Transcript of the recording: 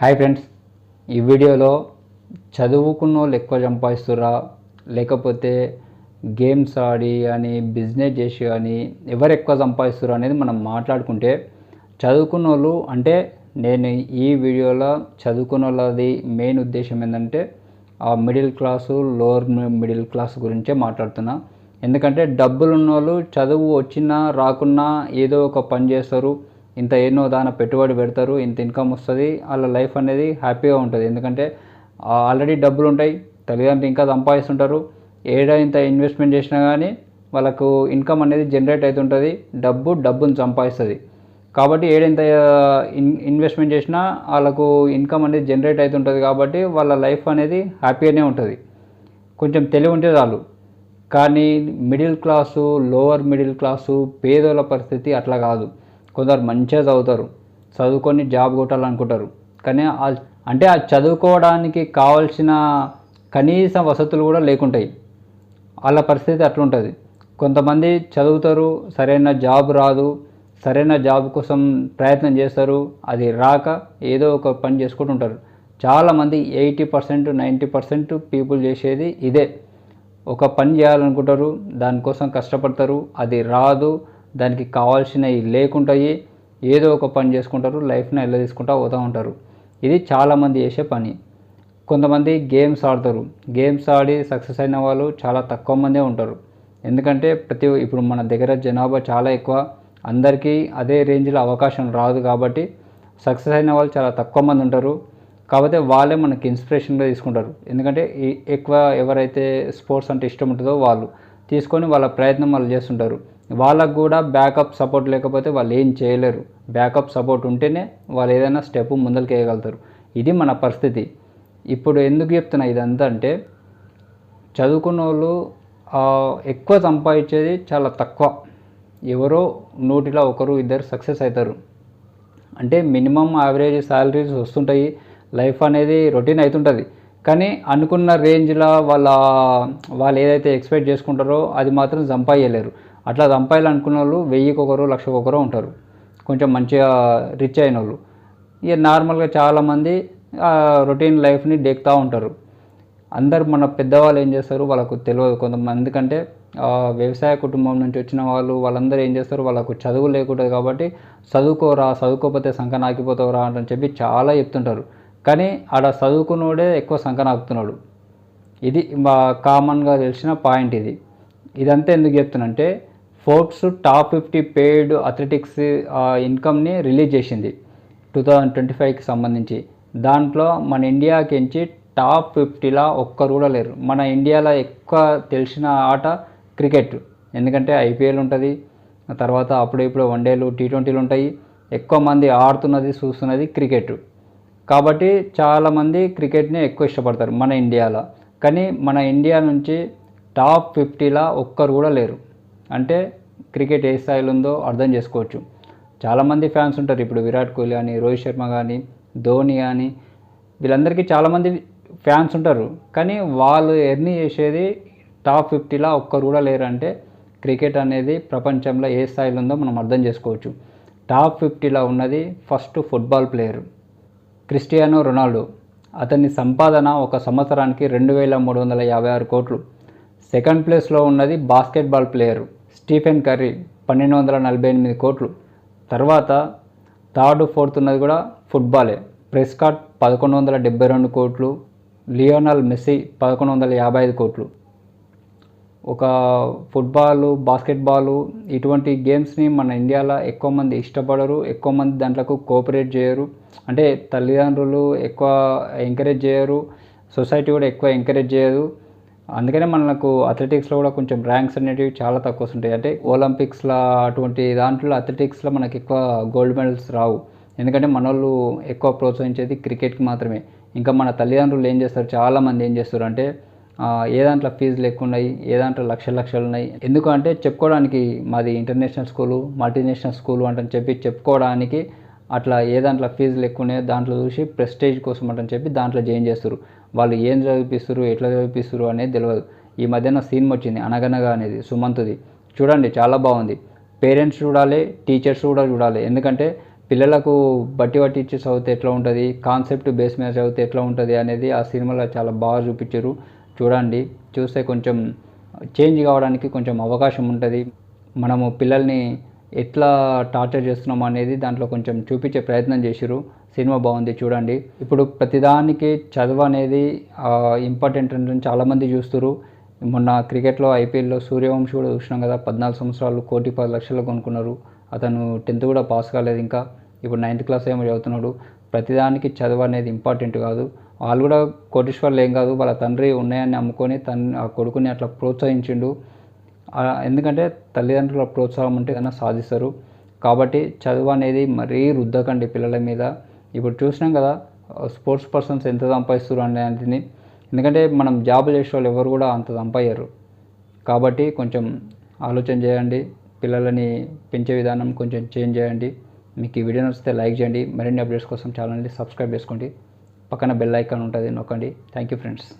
Hi friends ఈ వీడియోలో చదువుకున్న వాళ్ళు ఎక్కువ సంపాదిస్తురా లేకపోతే గేమ్స్ ఆడి అని బిజినెస్ చేసి కానీ ఎవరు ఎక్కువ సంపాదిస్తురా అనేది మనం మాట్లాడుకుంటే చదువుకున్న వాళ్ళు అంటే నేను ఈ వీడియోలో చదువుకున్న వాళ్ళది మెయిన్ ఉద్దేశం ఏంటంటే ఆ middle class lower middle class గురించే మాట్లాడుతున్నా. ఎందుకంటే డబ్బులు ఉన్న వాళ్ళు చదువు వచ్చినా రాకున్నా ఏదో ఒక పని చేస్తారు. ఇంత ఎన్నో దాని పెట్టుబడి పెడతారు ఇంత ఇన్కమ్ వస్తుంది వాళ్ళ లైఫ్ అనేది హ్యాపీగా ఉంటుంది. ఎందుకంటే ఆల్రెడీ డబ్బులు ఉంటాయి తల్లిదండ్రులు ఇంకా సంపాదిస్తుంటారు. ఏడా ఇంత ఇన్వెస్ట్మెంట్ చేసినా కానీ వాళ్ళకు ఇన్కమ్ అనేది జనరేట్ అవుతుంటుంది డబ్బు డబ్బును సంపాదిస్తుంది. కాబట్టి ఏడెంత ఇన్ ఇన్వెస్ట్మెంట్ చేసినా వాళ్ళకు ఇన్కమ్ అనేది జనరేట్ అవుతుంటుంది కాబట్టి వాళ్ళ లైఫ్ అనేది హ్యాపీగానే ఉంటుంది. కొంచెం తెలివి ఉంటే చాలు. కానీ middle class lower middle class పేదోళ్ళ పరిస్థితి అట్లా కాదు. కొందరు మంచిగా చదువుతారు. చదువుకొని జాబ్ కొట్టాలనుకుంటారు. కానీ అంటే ఆ చదువుకోవడానికి కావాల్సిన కనీస వసతులు కూడా లేకుంటాయి. వాళ్ళ పరిస్థితి అట్లుంటుంది. కొంతమంది చదువుతారు సరైన జాబ్ రాదు సరైన జాబ్ కోసం ప్రయత్నం చేస్తారు అది రాక ఏదో ఒక పని చేసుకుంటుంటారు. చాలామంది eighty percent ninety percent people చేసేది ఇదే. ఒక పని చేయాలనుకుంటారు దానికోసం కష్టపడతారు అది రాదు దానికి కావాల్సినవి లేకుంటాయి ఏదో ఒక పని చేసుకుంటారు లైఫ్ని ఎలా తీసుకుంటా పోతూ ఉంటారు. ఇది చాలామంది చేసే పని. కొంతమంది గేమ్స్ ఆడతారు. గేమ్స్ ఆడి సక్సెస్ అయిన వాళ్ళు చాలా తక్కువ మందే ఉంటారు. ఎందుకంటే ప్రతి ఇప్పుడు మన దగ్గర జనాభా చాలా ఎక్కువ. అందరికీ అదే రేంజ్లో అవకాశం రాదు కాబట్టి సక్సెస్ అయిన వాళ్ళు చాలా తక్కువ మంది ఉంటారు. కాకపోతే వాళ్ళే మనకి ఇన్స్పిరేషన్గా తీసుకుంటారు. ఎందుకంటే ఎక్కువ ఎవరైతే స్పోర్ట్స్ అంటే ఇష్టం ఉంటుందో వాళ్ళు తీసుకొని వాళ్ళ ప్రయత్నం వాళ్ళు చేస్తుంటారు. వాళ్ళకు కూడా బ్యాకప్ సపోర్ట్ లేకపోతే వాళ్ళు ఏం చేయలేరు. బ్యాకప్ సపోర్ట్ ఉంటేనే వాళ్ళు ఏదైనా స్టెప్ ముందరికి వేయగలుగుతారు. ఇది మన పరిస్థితి. ఇప్పుడు ఎందుకు చెప్తున్నా ఇదంతా అంటే చదువుకున్న వాళ్ళు ఎక్కువ సంపాదించేది చాలా తక్కువ. ఎవరో నూటిలో ఒకరు ఇద్దరు సక్సెస్ అవుతారు. అంటే మినిమం యావరేజ్ శాలరీస్ వస్తుంటాయి. లైఫ్ అనేది రొటీన్ అవుతుంటుంది. కానీ అనుకున్న రేంజ్లో వాళ్ళ వాళ్ళు ఏదైతే ఎక్స్పెక్ట్ చేసుకుంటారో అది మాత్రం సంపాదించలేరు. అట్లా సంపాదించాలనుకున్న వాళ్ళు వెయ్యికి ఒకరు లక్షకు ఒకరు ఉంటారు. కొంచెం మంచిగా రిచ్ అయిన వాళ్ళు ఇక నార్మల్గా చాలామంది రొటీన్ లైఫ్ని డెక్తూ ఉంటారు. అందరు మన పెద్దవాళ్ళు ఏం చేస్తారు వాళ్ళకు తెలియదు కొంతమంది ఎందుకంటే వ్యవసాయ కుటుంబం నుంచి వచ్చిన వాళ్ళు వాళ్ళందరూ ఏం చేస్తారు వాళ్ళకు చదువు లేకుంటుంది కాబట్టి చదువుకోరా చదువుకోకపోతే సంఖ నాకిపోతావురా అని చెప్పి చాలా చెప్తుంటారు. కానీ ఆడ చదువుకున్నోడే ఎక్కువ సంఖ నాకుతున్నాడు. ఇది మా కామన్గా తెలిసిన పాయింట్ ఇది. ఇదంతా ఎందుకు చెప్తున్నంటే Forbes top fifty paid athletics ఇన్కమ్ని release చేసింది టూ థౌజండ్ ట్వంటీ ఫైవ్కి సంబంధించి. దాంట్లో మన ఇండియాకి ఎంచి టాప్ ఫిఫ్టీలా ఒక్కరు కూడా లేరు. మన ఇండియాలో ఎక్కువ తెలిసిన ఆట క్రికెట్. ఎందుకంటే ఐపీఎల్ ఉంటుంది తర్వాత అప్పుడు ఇప్పుడు వన్డేలు టీ ట్వంటీలు ఉంటాయి. ఎక్కువ మంది ఆడుతున్నది చూస్తున్నది క్రికెట్. కాబట్టి చాలామంది క్రికెట్ని ఎక్కువ ఇష్టపడతారు మన ఇండియాలో. కానీ మన ఇండియా నుంచి టాప్ ఫిఫ్టీలా ఒక్కరు కూడా లేరు. అంటే క్రికెట్ ఏ స్థాయిలో ఉందో అర్థం చేసుకోవచ్చు. చాలామంది ఫ్యాన్స్ ఉంటారు. ఇప్పుడు విరాట్ కోహ్లీ కానీ రోహిత్ శర్మ కానీ ధోని కానీ వీళ్ళందరికీ చాలామంది ఫ్యాన్స్ ఉంటారు. కానీ వాళ్ళు ఎర్నీ చేసేది టాప్ ఫిఫ్టీలా ఒక్కరు కూడా లేరు అంటే క్రికెట్ అనేది ప్రపంచంలో ఏ స్థాయిలో ఉందో మనం అర్థం చేసుకోవచ్చు. టాప్ ఫిఫ్టీలో ఉన్నది first football player Cristiano Ronaldo. అతని సంపాదన ఒక సంవత్సరానికి రెండు వేల మూడు వందల యాభై ఆరు కోట్లు. సెకండ్ ప్లేస్లో ఉన్నది బాస్కెట్బాల్ ప్లేయర్. స్టీఫెన్ కర్రీ పన్నెండు వందల నలభై ఎనిమిది కోట్లు. తర్వాత థర్డ్ ఫోర్త్ ఉన్నది కూడా ఫుట్బాలే. ప్రెస్కాట్ పదకొండు వందల డెబ్బై రెండు కోట్లు. లియోనల్ మెస్సీ పదకొండు వందల యాభై ఐదు కోట్లు. ఒక ఫుట్బాల్ బాస్కెట్బాల్ ఇటువంటి గేమ్స్ని మన ఇండియాలో ఎక్కువ మంది ఇష్టపడరు. ఎక్కువ మంది దాంట్లకు కోఆపరేట్ చేయరు. అంటే తల్లిదండ్రులు ఎక్కువ ఎంకరేజ్ చేయరు. సొసైటీ కూడా ఎక్కువ ఎంకరేజ్ చేయదు. అందుకనే మనకు అథ్లెటిక్స్లో కూడా కొంచెం ర్యాంక్స్ అనేటివి చాలా తక్కువ వస్తుంటాయి అంటే ఒలింపిక్స్లో అటువంటి దాంట్లో అథ్లెటిక్స్లో మనకి ఎక్కువ గోల్డ్ మెడల్స్ రావు. ఎందుకంటే మన వాళ్ళు ఎక్కువ ప్రోత్సహించేది క్రికెట్కి మాత్రమే. ఇంకా మన తల్లిదండ్రులు ఏం చేస్తారు? చాలామంది ఏం చేస్తారు? అంటే ఏ దాంట్లో ఫీజులు ఎక్కువ ఉన్నాయి ఏ దాంట్లో లక్షలు లక్షలు ఉన్నాయి? ఎందుకంటే చెప్పుకోవడానికి మాది ఇంటర్నేషనల్ స్కూలు మల్టీనేషనల్ స్కూలు అంటని చెప్పి చెప్పుకోవడానికి అట్లా ఏ దాంట్లో ఫీజులు ఎక్కువ ఉన్నాయో దాంట్లో చూసి ప్రెస్టేజ్ కోసం అంటని చెప్పి దాంట్లో జాయిన్ చేస్తారు వాళ్ళు ఏం చదివిపిస్తారు ఎట్లా చదివిపిస్తారు అనేది తెలియదు ఈ మధ్యన సినిమా వచ్చింది అనగనగా అనేది సుమంత్ది. చూడండి చాలా బాగుంది. పేరెంట్స్ చూడాలి టీచర్స్ కూడా చూడాలి. ఎందుకంటే పిల్లలకు బట్టి బట్టి ఇచ్చి చదివితే ఎట్లా ఉంటుంది కాన్సెప్ట్ బేస్ మీద చదివితే ఎట్లా ఉంటుంది అనేది ఆ సినిమాలో చాలా బాగా చూపించారు. చూడండి చూస్తే కొంచెం చేంజ్ కావడానికి కొంచెం అవకాశం ఉంటుంది. మనము పిల్లల్ని ఎట్లా టార్చర్ చేస్తున్నాం అనేది దాంట్లో కొంచెం చూపించే ప్రయత్నం చేసిరు సినిమా బాగుంది చూడండి. ఇప్పుడు ప్రతిదానికి చదువు అనేది ఇంపార్టెంట్ అని చాలామంది చూస్తారు మొన్న క్రికెట్లో ఐపీఎల్లో సూర్యవంశీ కూడా చూసినాం కదా పద్నాలుగు సంవత్సరాలు కోటి పది లక్షలు కొనుక్కున్నారు. అతను టెన్త్ కూడా పాస్ కాలేదు ఇంకా. ఇప్పుడు నైన్త్ క్లాస్ ఏమో చదువుతున్నాడు. ప్రతిదానికి చదువు అనేది ఇంపార్టెంట్ కాదు. వాళ్ళు కూడా కోటీశ్వర్లు ఏం కాదు వాళ్ళ తండ్రి ఉన్నాయని అమ్ముకొని తన ఆ కొడుకుని అట్లా ప్రోత్సహించిండు. ఎందుకంటే తల్లిదండ్రుల ప్రోత్సాహం ఉంటే కన్నా సాధిస్తారు. కాబట్టి చదువు అనేది మరీ రుద్దకండి పిల్లల మీద. ఇప్పుడు చూసినాం కదా స్పోర్ట్స్ పర్సన్స్ ఎంత సంపాదిస్తారు అనేది. ఎందుకంటే మనం జాబ్ చేసే వాళ్ళు ఎవరు కూడా అంత సంపాదరు కాబట్టి కొంచెం ఆలోచన చేయండి పిల్లలని పెంచే విధానం కొంచెం చేంజ్ చేయండి. మీకు ఈ వీడియో నచ్చితే లైక్ చేయండి. మరిన్ని అప్డేట్స్ కోసం ఛానల్ని సబ్స్క్రైబ్ చేసుకోండి. పక్కన బెల్ ఐకాన్ ఉంటుంది నొక్కండి. Thank you friends.